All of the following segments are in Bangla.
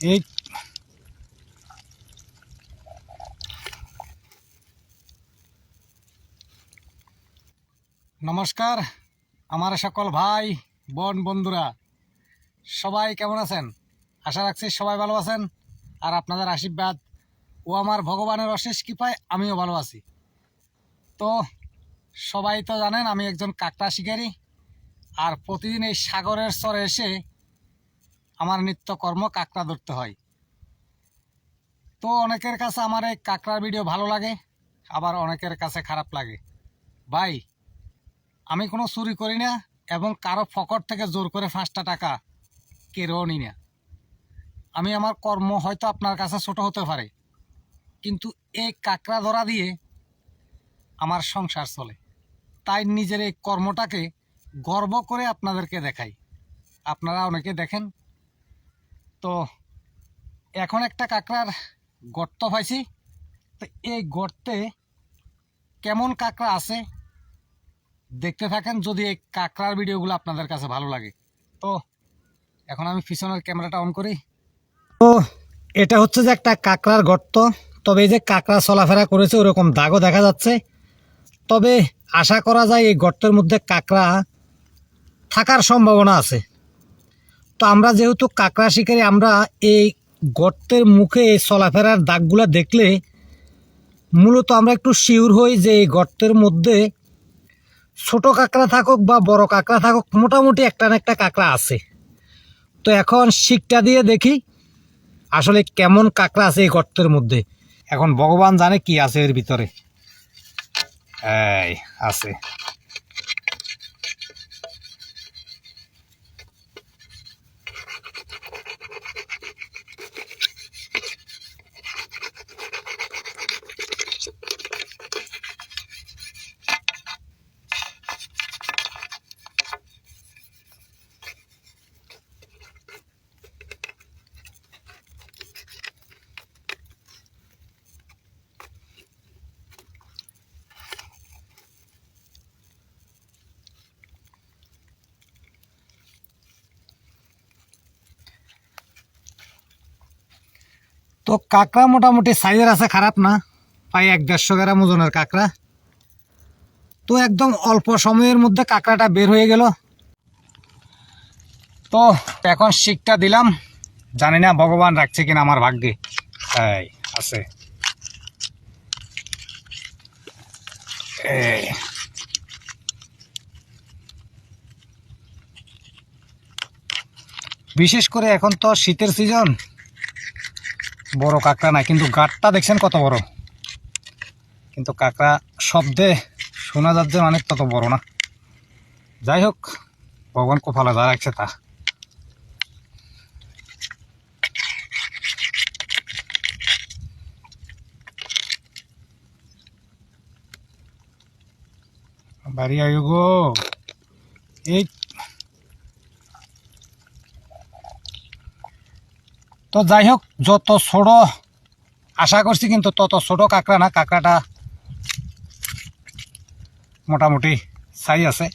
এই নমস্কার, আমার সকল ভাই, বোন, বন্ধুরা। সবাই কেমন আছেন? আশা রাখছি সবাই ভালো আছেন। আর আপনাদের আশীর্বাদ ও আমার ভগবানের অশেষ কৃপায় আমিও ভালো আছি। তো, সবাই তো জানেন আমি একজন কাকটা শিকারী। আর প্রতিদিন এই সাগরের স্তরে এসে আমার নিত্যকর্ম কাঁকড়া ধরতে হয়। তো অনেকের কাছে আমার এই কাঁকড়ার ভিডিও ভালো লাগে, আবার অনেকের কাছে খারাপ লাগে। ভাই, আমি কোনো চুরি করি না এবং কারও ফকট থেকে জোর করে পাঁচটা টাকা কেড়েও নি না। আমি আমার কর্ম হয়তো আপনার কাছে ছোট হতে পারে, কিন্তু এই কাঁকড়া ধরা দিয়ে আমার সংসার চলে। তাই নিজের এই কর্মটাকে গর্ব করে আপনাদেরকে দেখাই। আপনারা অনেকে দেখেন তো এখন একটা কাঁকড়ার গর্ত পাইছি। তো এই গর্তে কেমন কাঁকড়া আছে দেখতে থাকেন যদি এই কাঁকড়ার ভিডিওগুলো আপনাদের কাছে ভালো লাগে। তো এখন আমি পিছনের ক্যামেরাটা অন করি। তো এটা হচ্ছে যে একটা কাঁকড়ার গর্ত। তবে এই যে কাঁকড়া চলাফেরা করেছে ওরকম দাগও দেখা যাচ্ছে। তবে আশা করা যায় এই গর্তের মধ্যে কাঁকড়া থাকার সম্ভাবনা আছে। তো আমরা যেহেতু কাঁকড়া শিকারি, আমরা এই গর্তের মুখে এই চলাফেরার দাগগুলো দেখলে মূলত আমরা একটু শিওর হই যে এই গর্তের মধ্যে ছোট কাঁকড়া থাকুক বা বড় কাঁকড়া থাকুক, মোটামুটি একটা না একটা কাঁকড়া আছে। তো এখন শিকটা দিয়ে দেখি আসলে কেমন কাঁকড়া আছে এই গর্তের মধ্যে। এখন ভগবান জানে কি আছে এর ভিতরে। আছে। তো কাঁকড়া মোটামুটি সাইজের আছে, খারাপ না। প্রায় এক দেড়শো গ্রাম ওজনের কাঁকড়া। তো একদম অল্প সময়ের মধ্যে কাঁকড়াটা বের হয়ে গেল। তো এখন শিকটা দিলাম। জানি না ভগবান রাখছে কিনা আমার ভাগ্যে। এই, আছে। বিশেষ করে এখন তো শীতের সিজন বড় কাঁকড়া নাই, কিন্তু গাঠটা দেখছেন কত বড়? কিন্তু কাঁকড়া শব্দে শোনা যাচ্ছে অনেক তত বড় না। যাই হোক, ভগবান কোপালা যা রাখছে তা। বাড়ি আয়ু গো। এই তো যাই হোক যত ছোট আশা করছি কিন্তু তত ছোট কাঁকড়া না, কাঁকড়াটা মোটামুটি সাই আছে।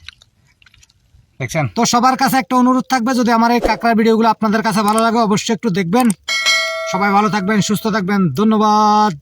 দেখছেন? তো সবার কাছে একটা অনুরোধ থাকবে, যদি আমার এই কাঁকড়ার ভিডিওগুলো আপনাদের কাছে ভালো লাগে, অবশ্যই একটু দেখবেন। সবাই ভালো থাকবেন, সুস্থ থাকবেন, ধন্যবাদ।